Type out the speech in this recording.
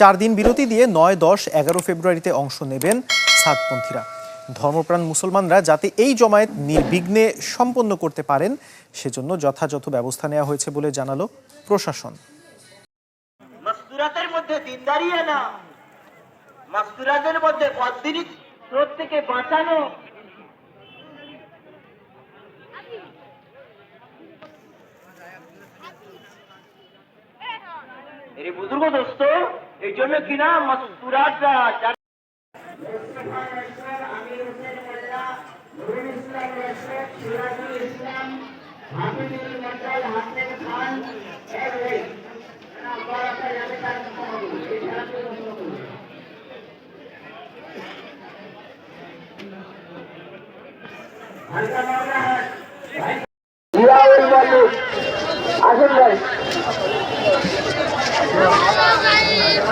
চার দিন বিরতি দিয়ে নয়, দশ, এগারো ফেব্রুয়ারিতে অংশ নেবেন সাতপন্থীরা। ধর্মপ্রাণ মুসলমানরা যাতে এই জমায়েত নির্বিঘ্নে সম্পন্ন করতে পারেন, সেজন্য যথাযথ ব্যবস্থা নেওয়া হয়েছে বলে জানালো প্রশাসন। মধ্যে মধ্যে স্রোত থেকে বাঁচানো। বুজুর্গ দোস্ত এই জন্য কিনা জিয়াউল আসুন ভাই।